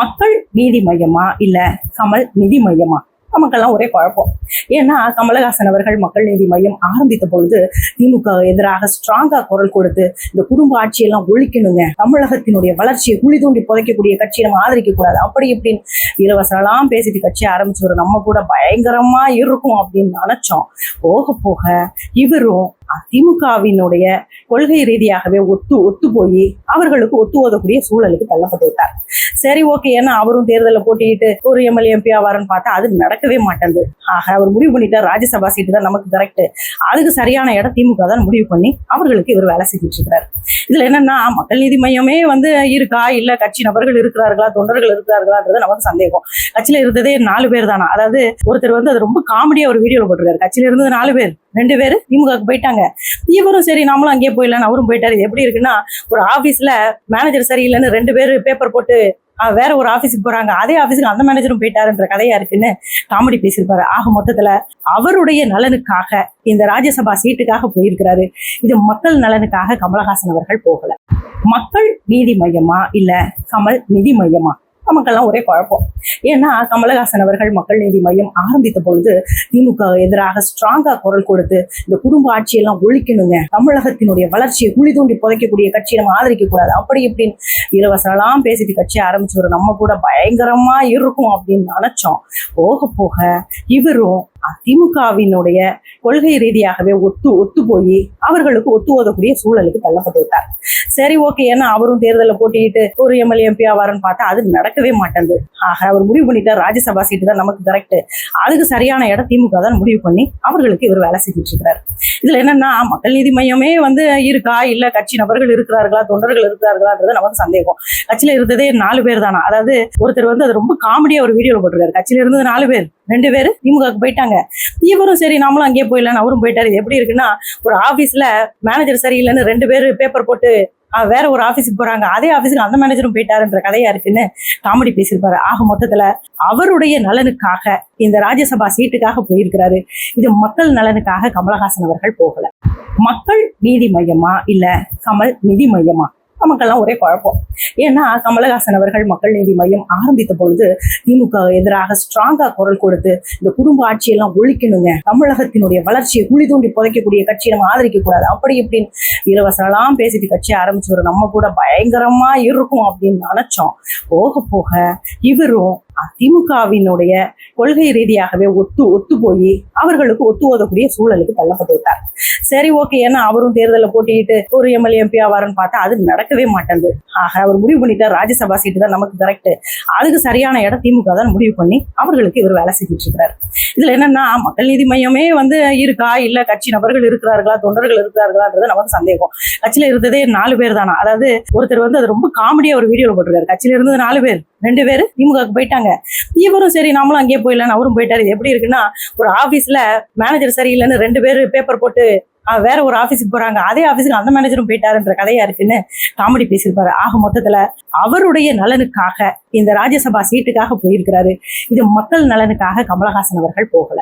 மக்கள் நீதி மையமா இல்ல கமல் நிதி மையமா? நமக்கெல்லாம் ஒரே குழப்பம். ஏன்னா கமலஹாசன் அவர்கள் மக்கள் நீதி மையம் ஆரம்பித்த பொழுது திமுக எதிராக ஸ்ட்ராங்கா குரல் கொடுத்து இந்த குடும்ப ஆட்சியெல்லாம் ஒழிக்கணுங்க. தமிழகத்தினுடைய வளர்ச்சியை குழி தூண்டி புதைக்கக்கூடிய கட்சியை நம்ம ஆதரிக்க கூடாது. அப்படி இப்படின்னு இலவசலாம் பேசிட்டு கட்சி ஆரம்பிச்சவர் நம்ம கூட பயங்கரமா இருக்கும் அப்படின்னு நினைச்சோம். போக போக இவரும் திமுகவினுடைய கொள்கை ரீதியாகவே ஒத்து ஒத்து போய் அவர்களுக்கு ஒத்து ஓதக்கூடிய சூழலுக்கு தள்ளப்பட்டு விட்டார். சரி ஓகே ஏன்னா அவரும் தேர்தலில் போட்டிட்டு ஒரு எம்எல்ஏ எம்பி ஆவாருன்னு பார்த்தா அது நடக்கவே மாட்டேங்குது ஆக அவர் முடிவு பண்ணிட்டார். ராஜ்யசபா சீட்டு தான் நமக்கு கரெக்ட் அதுக்கு சரியான இடம் திமுக தான் முடிவு பண்ணி அவர்களுக்கு இவர் வேலை செஞ்சுட்டு இருக்கிறார் இதுல என்னன்னா மக்கள் நீதி மையமே வந்து இருக்கா? இல்ல கட்சி நபர்கள் இருக்கிறார்களா? தொண்டர்கள் இருக்கிறார்களான்றது நமக்கு சந்தேகம். கட்சியில இருந்ததே நாலு பேர் தானா? அதாவது ஒருத்தர் வந்து அது ரொம்ப காமெடியா ஒரு வீடியோல போட்டிருக்காரு. கட்சியில இருந்தது நாலு பேர். ரெண்டு பேரும் திமுகவுக்கு போயிட்டாங்க. இவரும் சரி நாமளும் அங்கேயே போயிடலான்னு அவரும் போயிட்டாரு. இது எப்படி இருக்குன்னா ஒரு ஆபீஸ்ல மேனேஜர் சரியில்லைன்னு ரெண்டு பேர் பேப்பர் போட்டு வேற ஒரு ஆபீஸுக்கு போறாங்க. அதே ஆபீஸுக்கு அந்த மேனேஜரும் போயிட்டாருன்ற கதையா இருக்குன்னு காமெடி பேசியிருப்பாரு. ஆக மொத்தத்துல அவருடைய நலனுக்காக இந்த ராஜ்யசபா சீட்டுக்காக போயிருக்கிறாரு. இது மக்கள் நலனுக்காக கமலஹாசன் அவர்கள் போகல. மக்கள் நீதி மையமா இல்ல கமல் நிதி மையமா? நமக்கெல்லாம் ஒரே குழப்பம். ஏன்னா கமலஹாசன் அவர்கள் மக்கள் நீதி மையம் ஆரம்பித்த பொழுது திமுக எதிராக ஸ்ட்ராங்கா குரல் கொடுத்து இந்த குடும்ப ஆட்சியெல்லாம் ஒழிக்கணுங்க. தமிழகத்தினுடைய வளர்ச்சியை குழி தூண்டி புதைக்கக்கூடிய கட்சியை நம்ம ஆதரிக்க கூடாது. அப்படி இப்படின்னு இலவசலாம் பேசிட்டு கட்சி ஆரம்பிச்சவர் நம்ம கூட பயங்கரமா இருக்கும் அப்படின்னு நினைச்சோம். போக போக இவரும் திமுகவினுடைய கொள்கை ரீதியாகவே ஒத்து ஒத்து போய் அவர்களுக்கு ஒத்து ஓதக்கூடிய சூழலுக்கு தள்ளப்பட்டு விட்டார். சரி ஓகே ஏன்னா அவரும் தேர்தலில் போட்டிட்டு ஒரு எம்எல்ஏ எம்பி ஆவாருன்னு பார்த்தா அது நடக்கவே மாட்டேங்குது. ஆக அவர் முடிவு பண்ணிட்டார். ராஜ்யசபா சீட்டு தான் நமக்கு கரெக்ட் அதுக்கு சரியான இடம் திமுக தான் முடிவு பண்ணி அவர்களுக்கு இவர் வேலை செஞ்சுட்டு இருக்கிறார் இதுல என்னன்னா மக்கள் நீதி மையமே வந்து இருக்கா? இல்ல கட்சி நபர்கள் இருக்கிறார்களா? தொண்டர்கள் இருக்கிறார்களான்றது நமக்கு சந்தேகம். கட்சியில இருந்ததே நாலு பேர் தானா? அதாவது ஒருத்தர் வந்து அது ரொம்ப காமெடியா ஒரு வீடியோல போட்டிருக்காரு. கட்சியில இருந்தது நாலு பேர். ரெண்டு பேர் திமுகவுக்கு போயிட்டாங்க. இவரும் சரி நாமளும் அங்கேயே போயிடலாம். அவரும் போயிட்டாரு. எப்படி இருக்குன்னா ஒரு ஆபீஸ்ல மேனேஜர் சரியில்லைன்னு ரெண்டு பேர் பேப்பர் போட்டு வேற ஒரு ஆபீஸுக்கு போறாங்க. அதே ஆபீஸுக்கு அந்த மேனேஜரும் போயிட்டாருன்ற கதையா இருக்குன்னு காமெடி பேசியிருப்பாரு. ஆக மொத்தத்துல அவருடைய நலனுக்காக இந்த ராஜ்யசபா சீட்டுக்காக போயிருக்கிறாரு. இது மக்கள் நலனுக்காக கமலஹாசன் அவர்கள் போகல. மக்கள் நீதி மையமா இல்ல கமல் நிதி மையமா? நமக்கெல்லாம் ஒரே குழப்பம். ஏன்னா கமலஹாசன் அவர்கள் மக்கள் நீதி மையம் ஆரம்பித்த பொழுது திமுக எதிராக ஸ்ட்ராங்கா குரல் கொடுத்து இந்த குடும்ப ஆட்சியெல்லாம் ஒழிக்கணுங்க. தமிழகத்தினுடைய வளர்ச்சியை குழி தூண்டி புதைக்கக்கூடிய கட்சியை நம்ம ஆதரிக்க கூடாது அப்படி இப்படின்னு இலவசலாம் பேசிட்டு கட்சி ஆரம்பிச்சவர் நம்ம கூட பயங்கரமா இருக்கும் அப்படின்னு நினைச்சோம். போக போக இவரும் திமுகவினுடைய கொள்கை ரீதியாகவே ஒத்து ஒத்து போய் அவர்களுக்கு ஒத்து ஓதக்கூடிய சூழலுக்கு தள்ளப்பட்டு விட்டார். சரி ஓகே ஏன்னா அவரும் தேர்தலில் போட்டிட்டு ஒரு எம்எல்ஏ எம்பி ஆவாருன்னு பார்த்தா அது நடக்கவே மாட்டேங்குது. ஆக அவர் முடிவு பண்ணிட்டார் ராஜ்யசபா சீட்டு தான் நமக்கு கரெக்ட் அதுக்கு சரியான இடம் திமுக தான் முடிவு பண்ணி அவர்களுக்கு இவர் வேலை செஞ்சுட்டு இருக்கிறார் இதுல என்னன்னா மக்கள் நீதி மையமே வந்து இருக்கா? இல்ல கட்சி நபர்கள் இருக்கிறார்களா? தொண்டர்கள் இருக்கிறார்களான்றது நமக்கு சந்தேகம். கட்சியில இருந்ததே நாலு பேர் தானா? அதாவது ஒருத்தர் வந்து அது ரொம்ப காமெடியா ஒரு வீடியோல போட்டிருக்காரு. கட்சியில இருந்தது நாலு பேர். ரெண்டு பேரும் திமுகவுக்கு போயிட்டாங்க. இவரும் சரி நாமளும் அங்கேயே போயிடலான்னு அவரும் போயிட்டாரு. எப்படி இருக்குன்னா ஒரு ஆபீஸ்ல மேனேஜர் சரியில்லைன்னு ரெண்டு பேர் பேப்பர் போட்டு வேற ஒரு ஆபீஸுக்கு போறாங்க. அதே ஆபீஸுக்கு அந்த மேனேஜரும் போயிட்டாருன்ற கதையா இருக்குன்னு காமெடி பேசியிருப்பாரு. ஆக மொத்தத்துல அவருடைய நலனுக்காக இந்த ராஜ்யசபா சீட்டுக்காக போயிருக்கிறாரு. இது மக்கள் நலனுக்காக கமலஹாசன் அவர்கள் போகல.